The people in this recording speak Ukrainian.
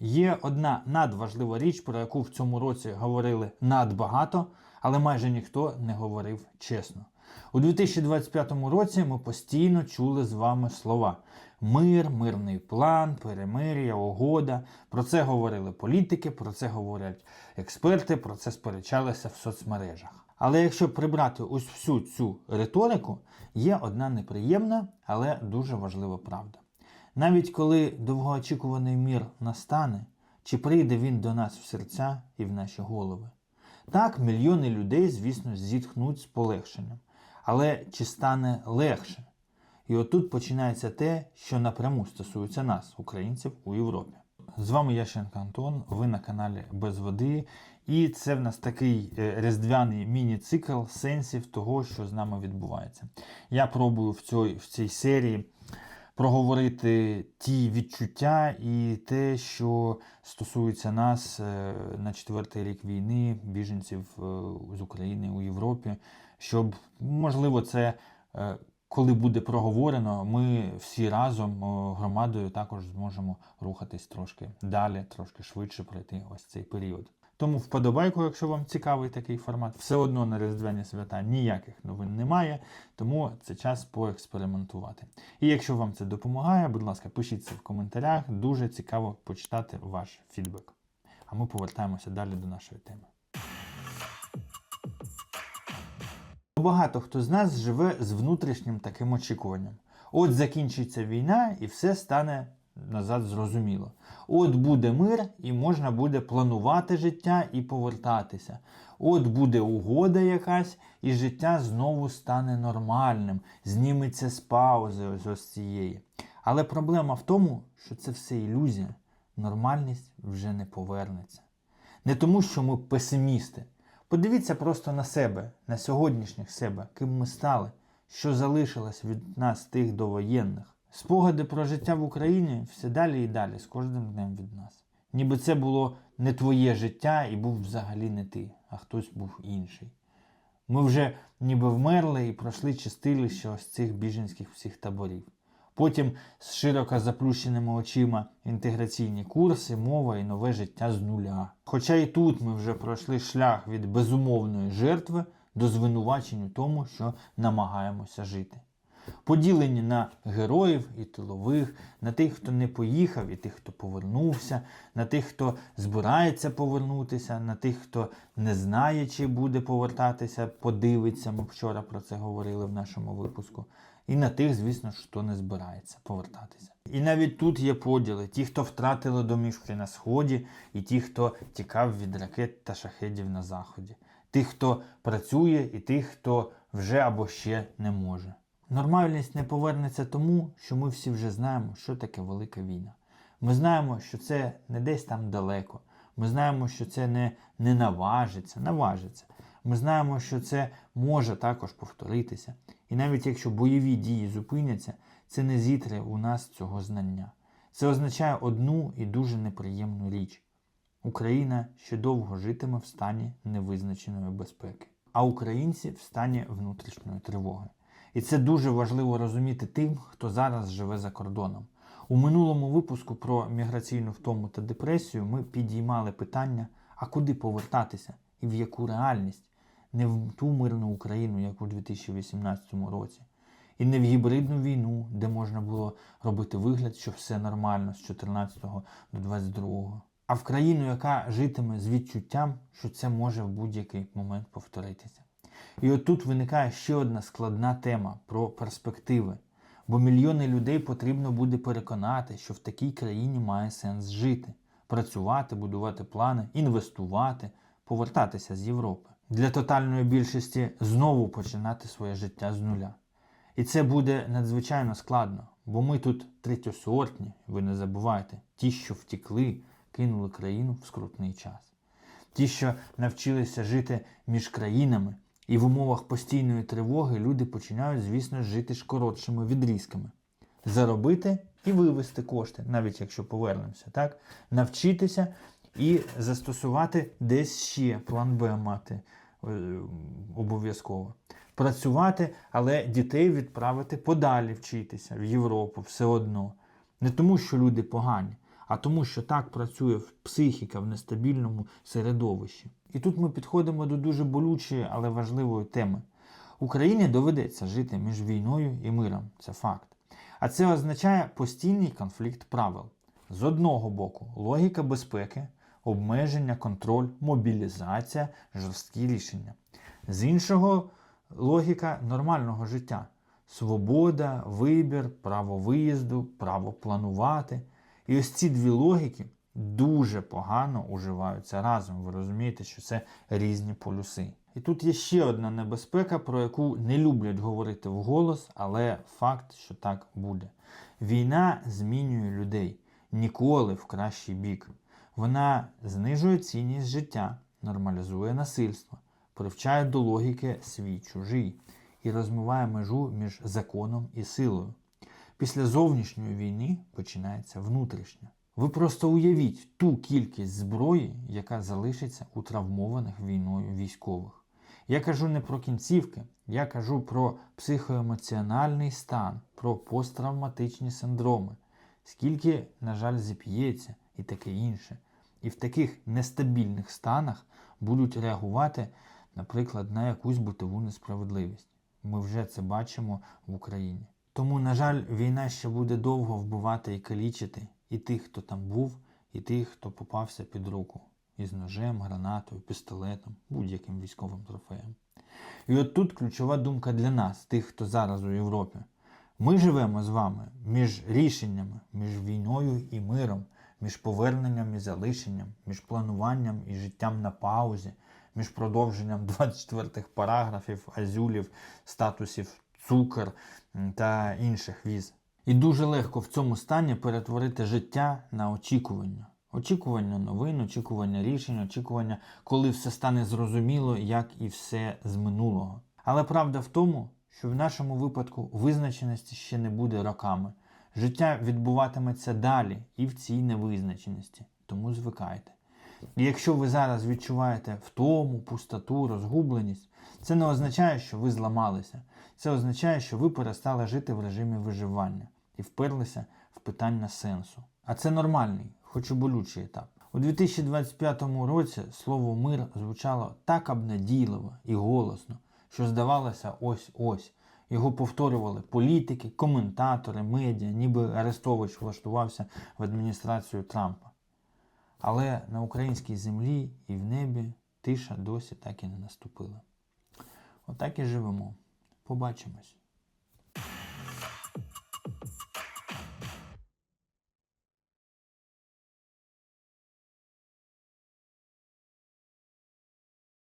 Є одна надважлива річ, про яку в цьому році говорили надбагато, але майже ніхто не говорив чесно. У 2025 році ми постійно чули з вами слова мир, мирний план, перемир'я, угода. Про це говорили політики, про це говорять експерти, про це сперечалися в соцмережах. Але якщо прибрати ось всю цю риторику, є одна неприємна, але дуже важлива правда. Навіть коли довгоочікуваний мір настане, чи прийде він до нас в серця і в наші голови. Так, мільйони людей, звісно, зітхнуть з полегшенням. Але чи стане легше? І отут починається те, що напряму стосується нас, українців у Європі. З вами Ященко Антон, ви на каналі Без Води. І це в нас такий е, різдвяний міні-цикл сенсів того, що з нами відбувається. Я пробую в цій, в цій серії проговорити ті відчуття і те, що стосується нас е, на четвертий рік війни, біженців е, з України у Європі, щоб можливо це. е, Коли буде проговорено, ми всі разом громадою також зможемо рухатись трошки далі, трошки швидше пройти ось цей період. Тому вподобайку, якщо вам цікавий такий формат, все одно на Різдвяні свята ніяких новин немає, тому це час поекспериментувати. І якщо вам це допомагає, будь ласка, пишіть це в коментарях. Дуже цікаво почитати ваш фідбек. А ми повертаємося далі до нашої теми. Багато хто з нас живе з внутрішнім таким очікуванням. От закінчиться війна і все стане назад зрозуміло. От буде мир, і можна буде планувати життя і повертатися. От буде угода якась, і життя знову стане нормальним, зніметься з паузи ось, ось цієї. Але проблема в тому, що це все ілюзія. Нормальність вже не повернеться. Не тому, що ми песимісти. Подивіться просто на себе, на сьогоднішніх себе, ким ми стали, що залишилось від нас тих довоєнних. Спогади про життя в Україні все далі і далі, з кожним днем від нас. Ніби це було не твоє життя і був взагалі не ти, а хтось був інший. Ми вже ніби вмерли і пройшли чистилище ось цих біженських всіх таборів. Потім з широко заплющеними очима інтеграційні курси, мова і нове життя з нуля. Хоча і тут ми вже пройшли шлях від безумовної жертви до звинувачень у тому, що намагаємося жити. Поділені на героїв і тилових, на тих, хто не поїхав, і тих, хто повернувся, на тих, хто збирається повернутися, на тих, хто не знає, чи буде повертатися, подивиться. Ми вчора про це говорили в нашому випуску. І на тих, звісно, хто не збирається повертатися. І навіть тут є поділи: ті, хто втратили домівки на сході, і ті, хто тікав від ракет та шахедів на заході, тих, хто працює, і тих, хто вже або ще не може. Нормальність не повернеться тому, що ми всі вже знаємо, що таке велика війна. Ми знаємо, що це не десь там далеко. Ми знаємо, що це не, не наважиться, наважиться. Ми знаємо, що це може також повторитися. І навіть якщо бойові дії зупиняться, це не зітре у нас цього знання. Це означає одну і дуже неприємну річ. Україна ще довго житиме в стані невизначеної безпеки, а українці в стані внутрішньої тривоги. І це дуже важливо розуміти тим, хто зараз живе за кордоном. У минулому випуску про міграційну втому та депресію ми підіймали питання, а куди повертатися і в яку реальність, не в ту мирну Україну, як у 2018 році, і не в гібридну війну, де можна було робити вигляд, що все нормально з 14 до 22, а в країну, яка житиме з відчуттям, що це може в будь-який момент повторитися. І отут виникає ще одна складна тема про перспективи. Бо мільйони людей потрібно буде переконати, що в такій країні має сенс жити, працювати, будувати плани, інвестувати, повертатися з Європи. Для тотальної більшості знову починати своє життя з нуля. І це буде надзвичайно складно, бо ми тут третьосортні, ви не забувайте, ті, що втікли, кинули країну в скрутний час. Ті, що навчилися жити між країнами, і в умовах постійної тривоги люди починають, звісно, жити ж коротшими відрізками. Заробити і вивести кошти, навіть якщо повернемося, так? Навчитися і застосувати десь ще план Б мати е, обов'язково. Працювати, але дітей відправити подалі вчитися в Європу все одно. Не тому, що люди погані, а тому, що так працює психіка в нестабільному середовищі. І тут ми підходимо до дуже болючої, але важливої теми. Україні доведеться жити між війною і миром, це факт. А це означає постійний конфлікт правил. З одного боку, логіка безпеки, обмеження, контроль, мобілізація, жорсткі рішення. З іншого логіка нормального життя. Свобода, вибір, право виїзду, право планувати. І ось ці дві логіки дуже погано уживаються разом. Ви розумієте, що це різні полюси. І тут є ще одна небезпека, про яку не люблять говорити вголос, але факт, що так буде. Війна змінює людей ніколи в кращий бік. Вона знижує цінність життя, нормалізує насильство, привчає до логіки свій чужий і розмиває межу між законом і силою. Після зовнішньої війни починається внутрішня. Ви просто уявіть ту кількість зброї, яка залишиться у травмованих війною військових. Я кажу не про кінцівки, я кажу про психоемоціональний стан, про посттравматичні синдроми, скільки, на жаль, зіп'ється і таке інше. І в таких нестабільних станах будуть реагувати, наприклад, на якусь битову несправедливість. Ми вже це бачимо в Україні. Тому, на жаль, війна ще буде довго вбивати і калічити і тих, хто там був, і тих, хто попався під руку із ножем, гранатою, пістолетом, будь-яким військовим трофеєм. І от тут ключова думка для нас, тих, хто зараз у Європі. Ми живемо з вами між рішеннями, між війною і миром, між поверненням і залишенням, між плануванням і життям на паузі, між продовженням 24-х параграфів, азюлів, статусів цукор та інших віз. І дуже легко в цьому стані перетворити життя на очікування. Очікування новин, очікування рішень, очікування, коли все стане зрозуміло, як і все з минулого. Але правда в тому, що в нашому випадку визначеності ще не буде роками. Життя відбуватиметься далі і в цій невизначеності, тому звикайте. І якщо ви зараз відчуваєте втому, пустоту, розгубленість, це не означає, що ви зламалися. Це означає, що ви перестали жити в режимі виживання і вперлися в питання сенсу. А це нормальний, хоч і болючий етап. У 2025 році слово мир звучало так обнадійливо і голосно, що здавалося ось-ось. Його повторювали політики, коментатори, медіа, ніби Арестович влаштувався в адміністрацію Трампа. Але на українській землі і в небі тиша досі так і не наступила. Отак і живемо. Побачимось.